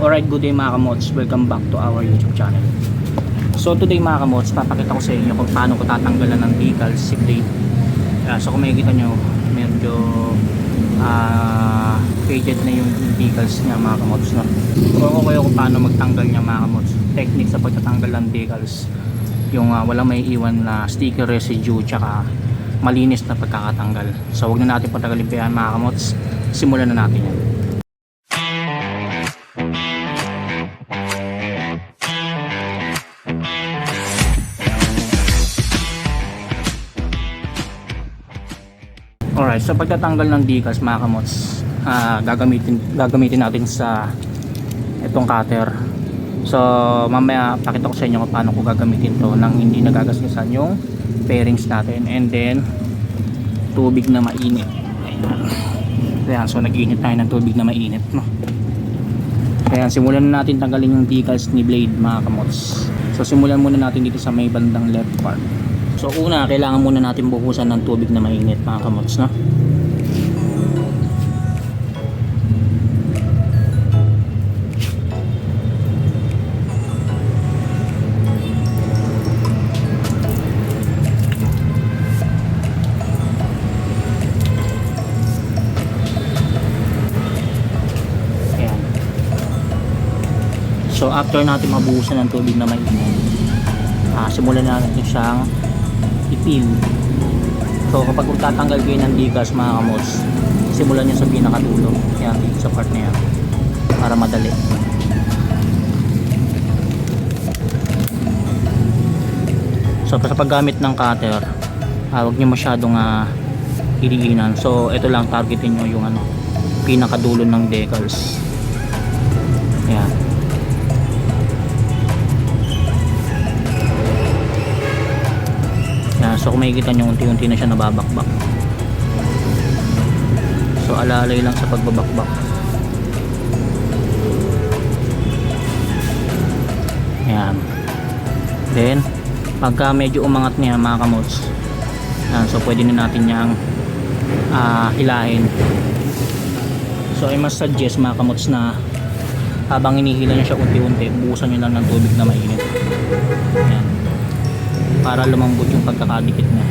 Alright, good day mga kamots. Welcome back to our YouTube channel. So today mga kamots, papakita ko sa inyo kung paano ko tatanggalan ng decals si blade. Ah, so kung makikita nyo, medyo ah faded na yung decals niya mga kamots. No? Kung ako kayo kung paano magtanggal niya mga kamots. Technique sa pagtatanggal ng decals. Yung ah, walang may iwan na sticker residue tsaka malinis na pagkakatanggal. So wag na natin patagalin pa mga kamots. Simulan na natin yan. Alright, so pagtatanggal ng decals mga kamots, ah, gagamitin, gagamitin natin sa itong cutter. So mamaya pakita ko sa inyo kung paano ko gagamitin to nang hindi nagagasgasan yung pairings natin and then tubig na mainit. Ayan. Ayan, so nag-init tayo ng tubig na mainit. No? Kaya simulan na natin tanggalin yung decals ni blade mga kamots. So simulan muna natin dito sa may bandang left part. So una, kailangan muna natin buhusan ng tubig na mainit mga kamots, no? Ayan. So after natin mabuhusan ng tubig na mainit, ah, simulan na natin siyang ipil. So kapag tatanggal kayo ng digas mga kamos, simulan nyo sa pinakadulo. Yan, dito sa part na yan. Para madali. So sa paggamit ng cutter, ah, huwag nyo masyadong uh, iliinan. So ito lang targetin nyo yung ano, pinakadulo ng decals. Yan. So kung makikita nyo unti-unti na siya nababakbak. So alalay lang sa pagbabakbak. Yan. Then, pagka medyo umangat niya mga kamots, yan, so pwede na natin niyang ah, hilahin. So I must suggest mga kamots na habang inihila niya siya unti-unti, buhusan nyo lang ng tubig na mainit. Para lumambot yung pagkakadikit niya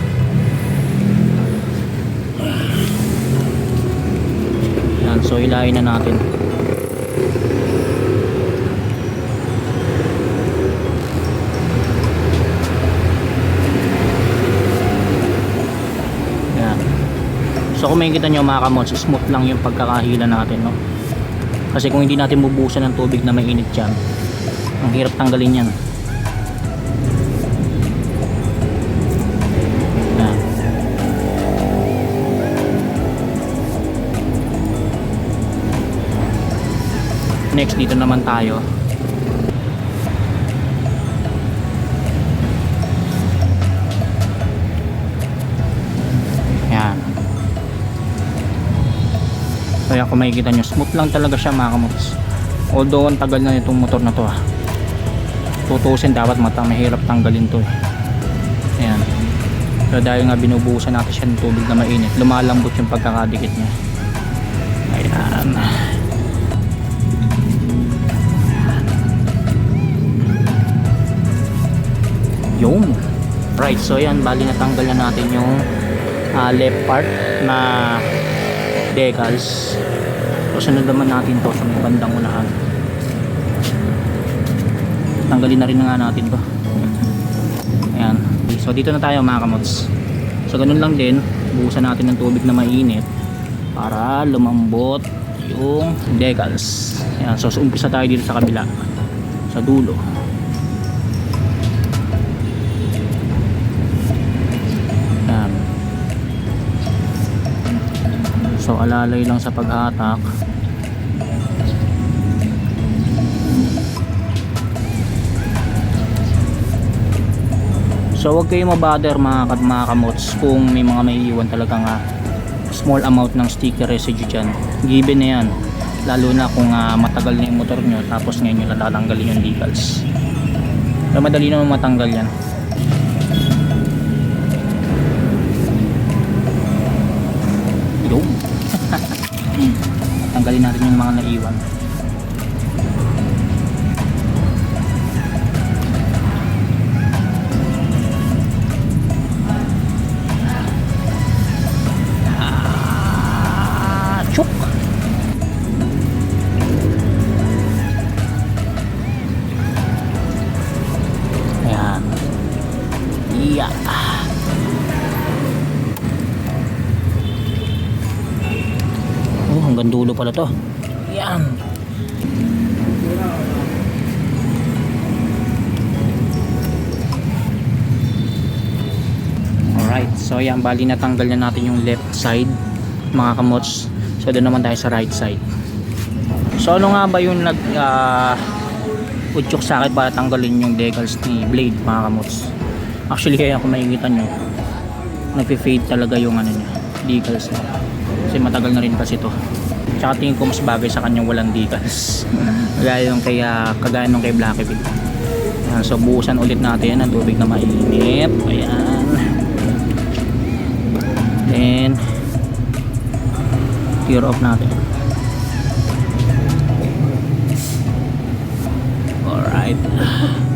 yan so hilahin na natin. Yan. So kung makikita nyo mga kamots smooth lang yung pagkakahila natin no? Kasi kung hindi natin bubusan ng tubig na mainit dyan ang hirap tanggalin Yan. Next dito naman tayo. Yan. Kaya kung makikita nyo, smooth lang talaga siya mga kamots. Although ang tagal na nitong motor na to ah. Tutusin dapat mata mahirap tanggalin to eh. Ayan. Pero dahil nga binubuhusan natin siya ng tubig na mainit, lumalambot yung pagkakadikit niya. Ayan. Yung. Right, so yan, bali natanggal na natin yung ah, left part na decals. So sunod naman natin to sa bandang unahan. Tanggalin na rin nga natin to. Ayan. So dito na tayo mga kamots. So ganun lang din, buhusan natin ng tubig na mainit para lumambot yung decals. Ayan. So, so umpisa tayo dito sa kabila. Sa dulo. So alalay lang sa paghatak. So wag kayo mabother mga, mga kamots kung may mga may iwan talaga nga small amount ng sticker residue dyan. Given na yan. Lalo na kung ah, matagal na yung motor nyo tapos ngayon nyo lang tatanggalin yung decals. Pero madali naman matanggal yan. Yung. Tanggalin natin yung mga naiwan. Pala to. Yan. Alright, so yan, bali natanggal na natin yung left side mga kamots. So doon naman tayo sa right side. So ano nga ba yung nag uh, utyok sa akin para tanggalin yung decals ni blade mga kamots? Actually kaya kung makikita nyo, nagpe-fade talaga yung ano niya, decals niya. Kasi matagal na rin kasi to. Tsaka tingin ko mas bagay sa kanyang walang decals. Kagaya yung kay, uh, kagaya nung kay Blackeville. Ayan, so buusan ulit natin ng tubig na mainit. Ayan. Then, tear off natin. Alright.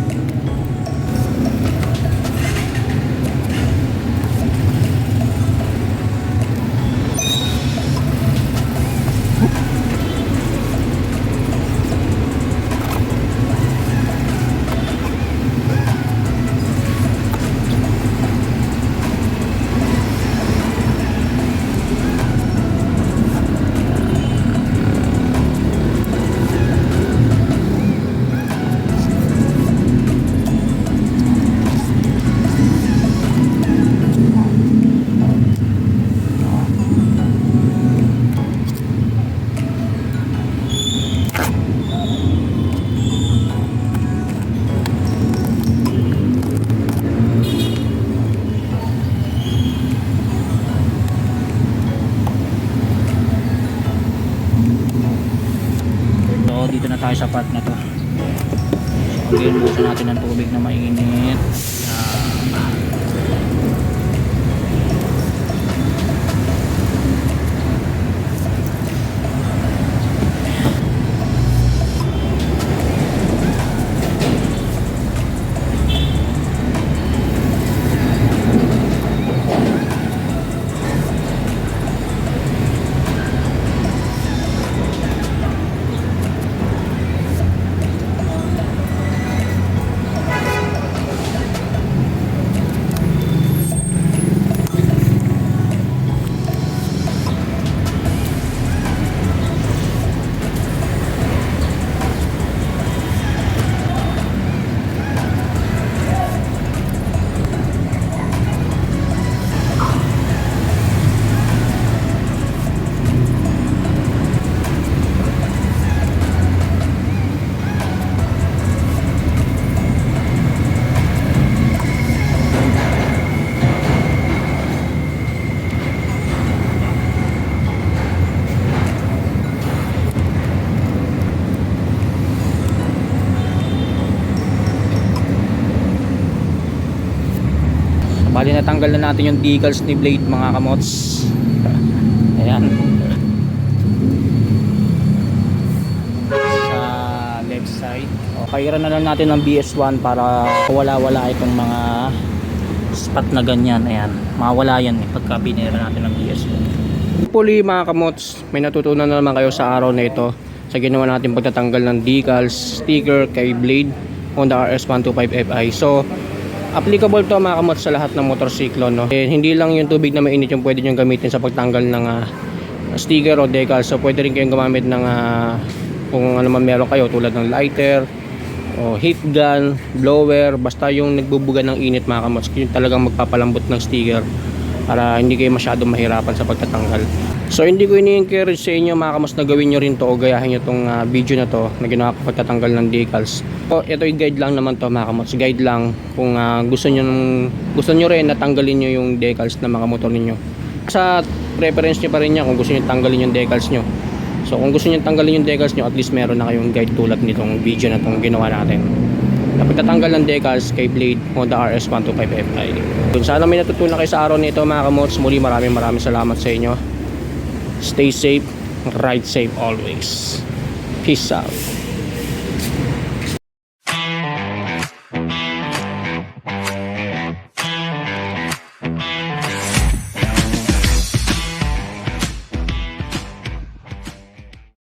Tayo sa part na to. So, again, buusan natin ng tubig na mainit. Natanggal na natin yung decals ni blade mga kamots. Ayan. Sa left side. O, kairan na lang natin ng BS1 para wala-wala itong mga spot na ganyan. Ayan. Mawala yan eh, pagka binira natin ng BS1. Hopefully mga kamots, may natutunan na naman kayo sa araw na ito sa ginawa natin pagtatanggal ng decals, sticker kay Blade Honda RS125Fi. So, applicable to mga kamot sa lahat ng motorsiklo no? Eh, hindi lang yung tubig na mainit yung pwede nyo gamitin sa pagtanggal ng ah, sticker o decal. So pwede rin kayong gumamit ng ah, kung ano man meron kayo tulad ng lighter o heat gun, blower basta yung nagbubuga ng init mga kamots yung talagang magpapalambot ng sticker para hindi kayo masyadong mahirapan sa pagtatanggal so hindi ko ini-encourage sa inyo mga kamots na gawin nyo rin to o gayahin nyo tong ah, video na to na ginawa ko pagtatanggal ng decals. So ito yung guide lang naman to mga kamots guide lang kung ah, gusto nyo nung, gusto nyo rin na tanggalin nyo yung decals ng mga motor ninyo. Sa preference nyo pa rin yan kung gusto nyo tanggalin yung decals nyo. So kung gusto nyo tanggalin yung decals nyo at least meron na kayong guide tulad nitong video na itong ginawa natin. Na pagtatanggal ng decals kay Blade Honda RS125Fi kung sana may natutunan kayo sa araw nito mga kamots muli maraming maraming salamat sa inyo stay safe ride safe always. Peace out